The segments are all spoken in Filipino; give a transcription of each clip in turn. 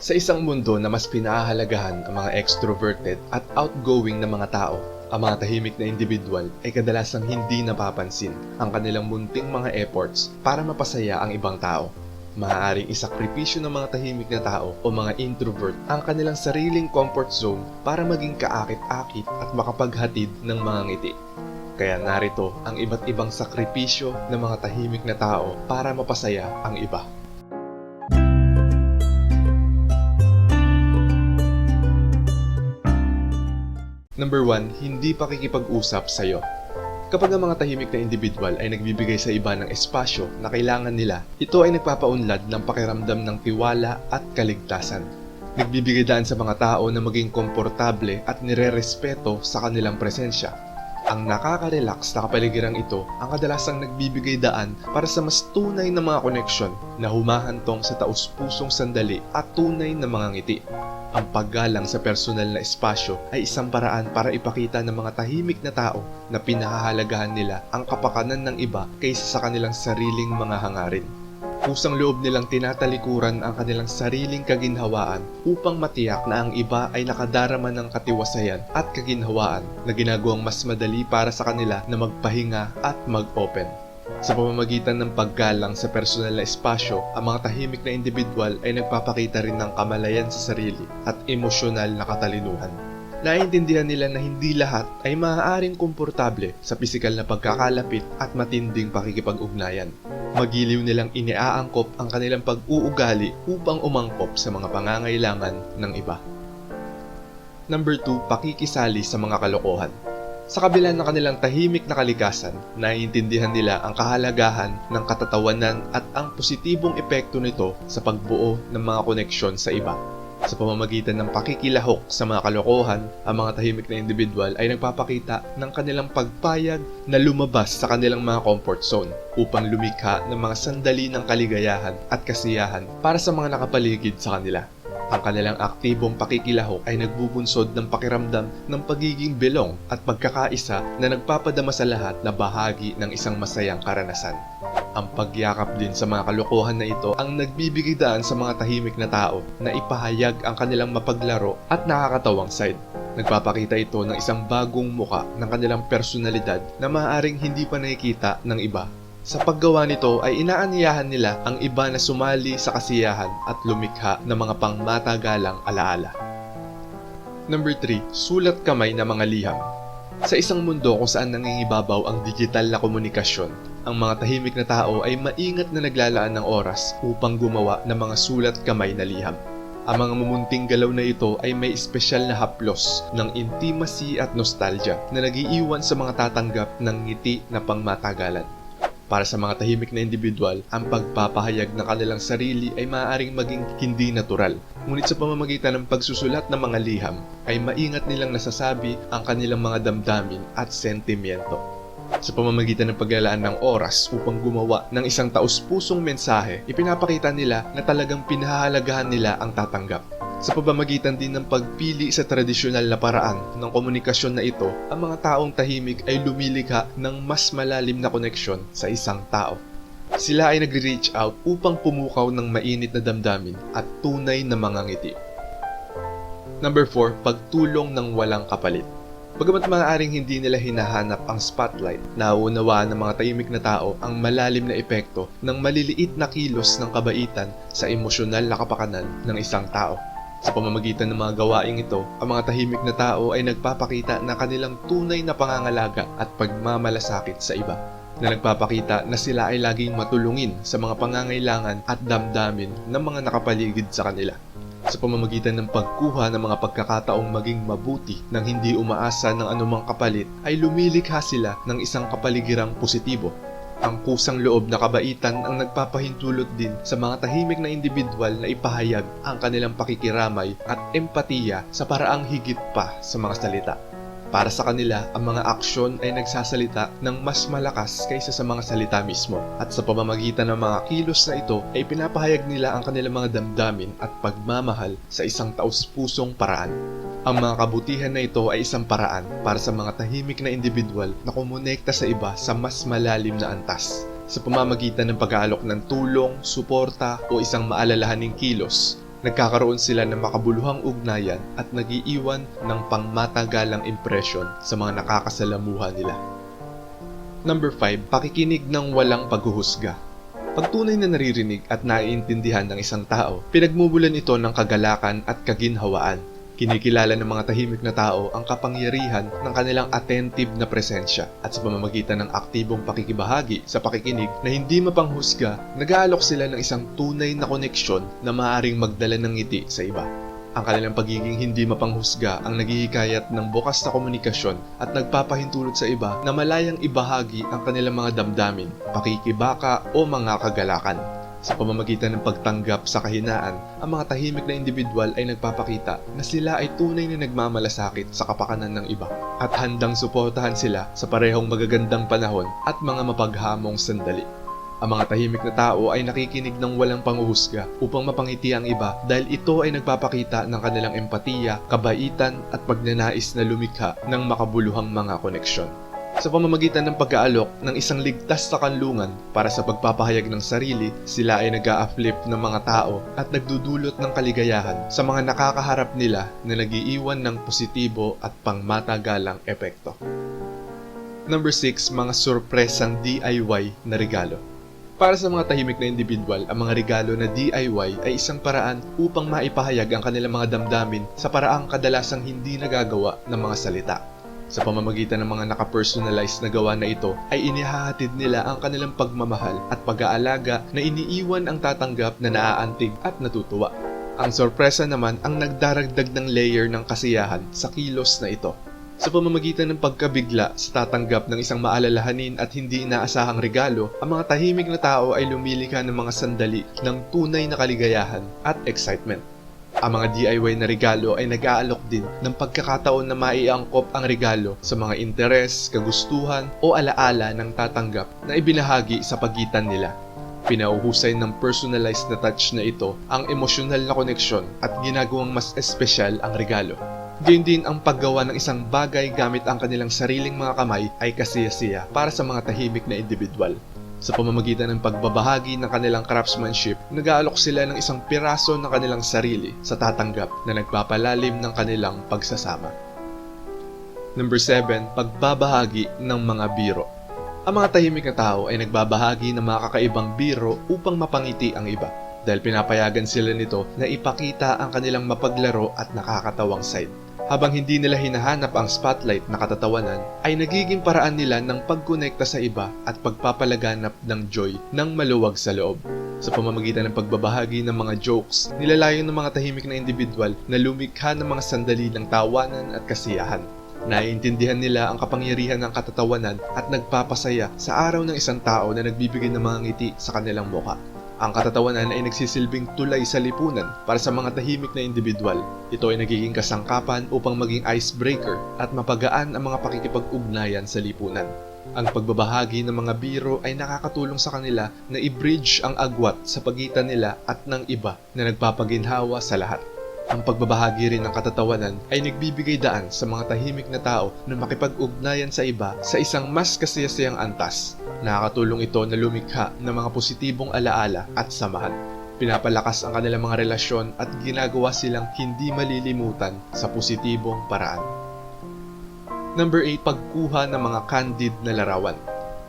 Sa isang mundo na mas pinahahalagahan ang mga extroverted at outgoing na mga tao, ang mga tahimik na individual ay kadalasang hindi napapansin ang kanilang munting mga efforts para mapasaya ang ibang tao. Maaaring isakripisyo ng mga tahimik na tao o mga introvert ang kanilang sariling comfort zone para maging kaakit-akit at makapaghatid ng mga ngiti. Kaya narito ang iba't ibang sakripisyo ng mga tahimik na tao para mapasaya ang iba. Number 1, hindi pakikipag-usap sa'yo. Kapag ang mga tahimik na individual ay nagbibigay sa iba ng espasyo na kailangan nila, ito ay nagpapaunlad ng pakiramdam ng tiwala at kaligtasan. Nagbibigay daan sa mga tao na maging komportable at nire-respeto sa kanilang presensya. Ang nakaka-relax na kapaligirang ito ang kadalasang nagbibigay daan para sa mas tunay na mga koneksyon na humahantong sa taus-pusong sandali at tunay na mga ngiti. Ang paggalang sa personal na espasyo ay isang paraan para ipakita ng mga tahimik na tao na pinahahalagahan nila ang kapakanan ng iba kaysa sa kanilang sariling mga hangarin. Kusang loob nilang tinatalikuran ang kanilang sariling kaginhawaan upang matiyak na ang iba ay nakadarama ng katiwasayan at kaginhawaan na ginagawang mas madali para sa kanila na magpahinga at mag-open. Sa pamamagitan ng paggalang sa personal na espasyo, ang mga tahimik na individual ay nagpapakita rin ng kamalayan sa sarili at emosyonal na katalinuhan. Naiintindihan nila na hindi lahat ay maaaring komportable sa pisikal na pagkakalapit at matinding pakikipag-ugnayan. Magiliw nilang iniaangkop ang kanilang pag-uugali upang umangkop sa mga pangangailangan ng iba. Number 2, pakikisali sa mga kalokohan. Sa kabila ng kanilang tahimik na kalikasan, naiintindihan nila ang kahalagahan ng katatawanan at ang positibong epekto nito sa pagbuo ng mga koneksyon sa iba. Sa pamamagitan ng pakikilahok sa mga kalokohan, ang mga tahimik na individual ay nagpapakita ng kanilang pagpayag na lumabas sa kanilang mga comfort zone upang lumikha ng mga sandali ng kaligayahan at kasiyahan para sa mga nakapaligid sa kanila. Ang kanilang aktibong pakikilahok ay nagbubunsod ng pakiramdam ng pagiging belong at pagkakaisa na nagpapadama sa lahat na bahagi ng isang masayang karanasan. Ang pagyakap din sa mga kalokohan na ito ang nagbibigay daan sa mga tahimik na tao na ipahayag ang kanilang mapaglaro at nakakatawang side. Nagpapakita ito ng isang bagong muka ng kanilang personalidad na maaaring hindi pa nakikita ng iba. Sa paggawa nito ay inaanyayahan nila ang iba na sumali sa kasiyahan at lumikha ng mga pangmatagalang alaala. Number 3, sulat kamay na mga liham. Sa isang mundo kung saan nangingibabaw ang digital na komunikasyon, ang mga tahimik na tao ay maingat na naglalaan ng oras upang gumawa ng mga sulat kamay na liham. Ang mga mumunting galaw na ito ay may espesyal na haplos ng intimacy at nostalgia na nagiiwan sa mga tatanggap ng ngiti na pangmatagalan. Para sa mga tahimik na individual, ang pagpapahayag ng kanilang sarili ay maaaring maging hindi natural. Ngunit sa pamamagitan ng pagsusulat ng mga liham, ay maingat nilang nasasabi ang kanilang mga damdamin at sentimiento. Sa pamamagitan ng paglalaan ng oras upang gumawa ng isang taus-pusong mensahe, ipinapakita nila na talagang pinahahalagahan nila ang tatanggap. Sa pamamagitan din ng pagpili sa tradisyonal na paraan ng komunikasyon na ito, ang mga taong tahimik ay lumilikha ng mas malalim na koneksyon sa isang tao. Sila ay nagre-reach out upang pumukaw ng mainit na damdamin at tunay na mga ngiti. Number 4, pagtulong ng walang kapalit. Bagamat maaaring hindi nila hinahanap ang spotlight, nauunawaan ng mga tahimik na tao ang malalim na epekto ng maliliit na kilos ng kabaitan sa emosyonal na kapakanan ng isang tao. Sa pamamagitan ng mga gawaing ito, ang mga tahimik na tao ay nagpapakita na kanilang tunay na pangangalaga at pagmamalasakit sa iba na nagpapakita na sila ay laging matulungin sa mga pangangailangan at damdamin ng mga nakapaligid sa kanila. Sa pamamagitan ng pagkuha ng mga pagkakataong maging mabuti nang hindi umaasa ng anumang kapalit ay lumilikha sila ng isang kapaligirang positibo ang kusang loob na kabaitan ang nagpapahintulot din sa mga tahimik na individual na ipahayag ang kanilang pakikiramay at empatiya sa paraang higit pa sa mga salita. Para sa kanila, ang mga aksyon ay nagsasalita ng mas malakas kaysa sa mga salita mismo. At sa pamamagitan ng mga kilos na ito ay pinapahayag nila ang kanilang mga damdamin at pagmamahal sa isang taus-pusong paraan. Ang mga kabutihan na ito ay isang paraan para sa mga tahimik na individual na kumonekta sa iba sa mas malalim na antas. Sa pamamagitan ng pag-aalok ng tulong, suporta o isang maalalahaning kilos, nagkakaroon sila ng makabuluhang ugnayan at nagiiwan ng pangmatagalang impresyon sa mga nakakasalamuha nila. Number 5, pakikinig ng walang paghuhusga. Pag tunay na naririnig at naiintindihan ng isang tao, pinagmumulan ito ng kagalakan at kaginhawaan. Kinikilala ng mga tahimik na tao ang kapangyarihan ng kanilang attentive na presensya at sa pamamagitan ng aktibong pakikibahagi sa pakikinig na hindi mapanghusga, nag-aalok sila ng isang tunay na koneksyon na maaaring magdala ng ngiti sa iba. Ang kanilang pagiging hindi mapanghusga ang naghihikayat ng bukas na komunikasyon at nagpapahintulot sa iba na malayang ibahagi ang kanilang mga damdamin, pakikibaka o mga kagalakan. Sa pamamagitan ng pagtanggap sa kahinaan, ang mga tahimik na individual ay nagpapakita na sila ay tunay na nagmamalasakit sa kapakanan ng iba at handang suportahan sila sa parehong magagandang panahon at mga mapaghamong sandali. Ang mga tahimik na tao ay nakikinig ng walang panguhusga upang mapangiti ang iba dahil ito ay nagpapakita ng kanilang empatiya, kabaitan at pagnanais na lumikha ng makabuluhang mga koneksyon. Sa pamamagitan ng pag-aalok ng isang ligtas na kanlungan para sa pagpapahayag ng sarili, sila ay nag flip ng mga tao at nagdudulot ng kaligayahan sa mga nakakaharap nila na nagiiwan ng positibo at pangmatagalang epekto. Number 6, mga sorpresang DIY na regalo. Para sa mga tahimik na individual, ang mga regalo na DIY ay isang paraan upang maipahayag ang kanilang mga damdamin sa paraang kadalasang hindi nagagawa ng mga salita. Sa pamamagitan ng mga nakapersonalize na gawa na ito, ay inihahatid nila ang kanilang pagmamahal at pag-aalaga na iniiwan ang tatanggap na naaantig at natutuwa. Ang sorpresa naman ang nagdaragdag ng layer ng kasiyahan sa kilos na ito. Sa pamamagitan ng pagkabigla sa tatanggap ng isang maalalahanin at hindi inaasahang regalo, ang mga tahimik na tao ay lumilika ng mga sandali ng tunay na kaligayahan at excitement. Ang mga DIY na regalo ay nag-aalok din ng pagkakataon na maiangkop ang regalo sa mga interes, kagustuhan o alaala ng tatanggap na ibinahagi sa pagitan nila. Pinauhusay ng personalized na touch na ito ang emosyonal na koneksyon at ginagawang mas espesyal ang regalo. Gayun din ang paggawa ng isang bagay gamit ang kanilang sariling mga kamay ay kasiyasiya para sa mga tahimik na individual. Sa pamamagitan ng pagbabahagi ng kanilang craftsmanship, nag-aalok sila ng isang piraso ng kanilang sarili sa tatanggap na nagpapalalim ng kanilang pagsasama. Number 7, pagbabahagi ng mga biro. Ang mga tahimik na tao ay nagbabahagi ng mga kakaibang biro upang mapangiti ang iba dahil pinapayagan sila nito na ipakita ang kanilang mapaglaro at nakakatawang side. Habang hindi nila hinahanap ang spotlight na katatawanan, ay nagiging paraan nila ng pagkonekta sa iba at pagpapalaganap ng joy ng maluwag sa loob. Sa pamamagitan ng pagbabahagi ng mga jokes, nilalayon ng mga tahimik na individual na lumikha ng mga sandali ng tawanan at kasiyahan. Naiintindihan nila ang kapangyarihan ng katatawanan at nagpapasaya sa araw ng isang tao na nagbibigay ng mga ngiti sa kanilang muka. Ang katatawanan ay nagsisilbing tulay sa lipunan para sa mga tahimik na individual. Ito ay nagiging kasangkapan upang maging icebreaker at mapagaan ang mga pakikipag-ugnayan sa lipunan. Ang pagbabahagi ng mga biro ay nakakatulong sa kanila na i-bridge ang agwat sa pagitan nila at ng iba na nagpapaginhawa sa lahat. Ang pagbabahagi rin ng katatawanan ay nagbibigay daan sa mga tahimik na tao na makipag-ugnayan sa iba sa isang mas kasiyasiyang antas. Nakakatulong ito na lumikha ng mga positibong alaala at samahan. Pinapalakas ang kanilang mga relasyon at ginagawa silang hindi malilimutan sa positibong paraan. Number 8, pagkuha ng mga candid na larawan.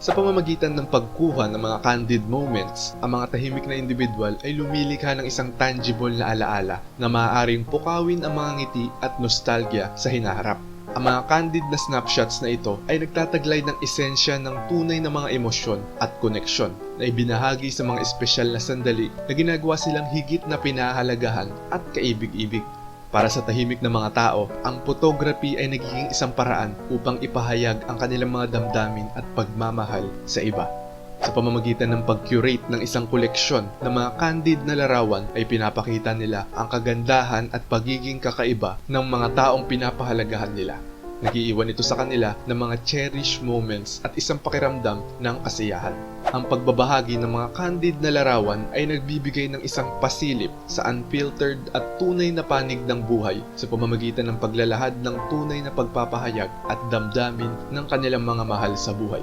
Sa pamamagitan ng pagkuha ng mga candid moments, ang mga tahimik na individual ay lumilikha ng isang tangible na alaala na maaaring pukawin ang mga ngiti at nostalgia sa hinaharap. Ang mga candid na snapshots na ito ay nagtataglay ng esensya ng tunay na mga emosyon at koneksyon na ibinahagi sa mga espesyal na sandali na ginagawa silang higit na pinahalagahan at kaibig-ibig. Para sa tahimik na mga tao, ang photography ay nagiging isang paraan upang ipahayag ang kanilang mga damdamin at pagmamahal sa iba. Sa pamamagitan ng pag-curate ng isang koleksyon ng mga candid na larawan ay pinapakita nila ang kagandahan at pagiging kakaiba ng mga taong pinapahalagahan nila. Nagiiwan ito sa kanila ng mga cherished moments at isang pakiramdam ng kasiyahan. Ang pagbabahagi ng mga candid na larawan ay nagbibigay ng isang pasilip sa unfiltered at tunay na panig ng buhay sa pamamagitan ng paglalahad ng tunay na pagpapahayag at damdamin ng kanilang mga mahal sa buhay.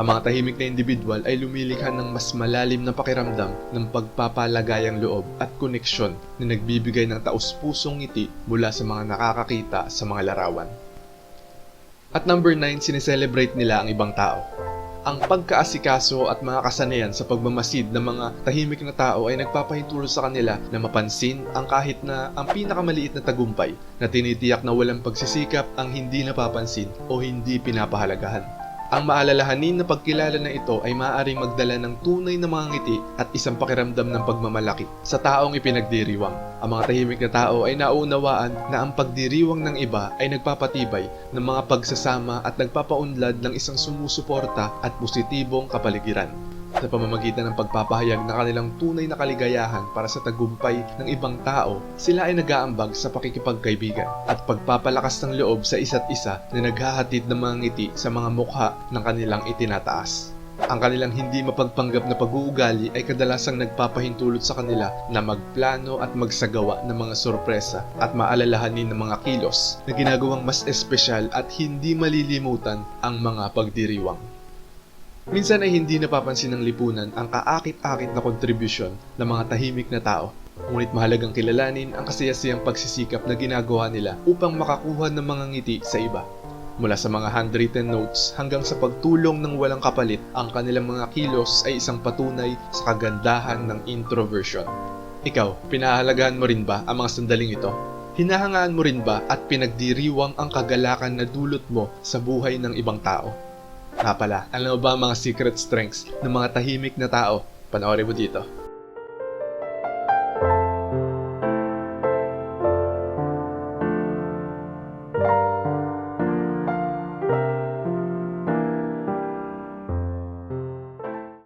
Ang mga tahimik na individual ay lumilikha ng mas malalim na pakiramdam ng pagpapalagayang loob at koneksyon na nagbibigay ng taus-pusong ngiti mula sa mga nakakakita sa mga larawan. At number 9, sineselebrate nila ang ibang tao. Ang pagkaasikaso at mga kasanayan sa pagmamasid ng mga tahimik na tao ay nagpapahintulot sa kanila na mapansin ang kahit na ang pinakamaliit na tagumpay na tinitiyak na walang pagsisikap ang hindi napapansin o hindi pinapahalagahan. Ang maalalahanin na pagkilala na ito ay maaaring magdala ng tunay na mga ngiti at isang pakiramdam ng pagmamalaki sa taong ipinagdiriwang. Ang mga tahimik na tao ay naunawaan na ang pagdiriwang ng iba ay nagpapatibay ng mga pagsasama at nagpapaunlad ng isang sumusuporta at positibong kapaligiran sa pamamagitan ng pagpapahayag ng kanilang tunay na kaligayahan para sa tagumpay ng ibang tao, sila ay nag-aambag sa pakikipagkaibigan at pagpapalakas ng loob sa isa't isa na naghahatid ng mga ngiti sa mga mukha ng kanilang itinataas. Ang kanilang hindi mapagpanggap na pag-uugali ay kadalasang nagpapahintulot sa kanila na magplano at magsagawa ng mga sorpresa at maalalahanin ng mga kilos na ginagawang mas espesyal at hindi malilimutan ang mga pagdiriwang. Minsan ay hindi napapansin ng lipunan ang kaakit-akit na kontribusyon ng mga tahimik na tao. Ngunit mahalagang kilalanin ang kasiyasiyang pagsisikap na ginagawa nila upang makakuha ng mga ngiti sa iba. Mula sa mga handwritten notes hanggang sa pagtulong ng walang kapalit, ang kanilang mga kilos ay isang patunay sa kagandahan ng introversion. Ikaw, pinahalagahan mo rin ba ang mga sandaling ito? Hinahangaan mo rin ba at pinagdiriwang ang kagalakan na dulot mo sa buhay ng ibang tao? Nga pala, alam mo ba ang mga secret strengths ng mga tahimik na tao? Panoorin mo dito.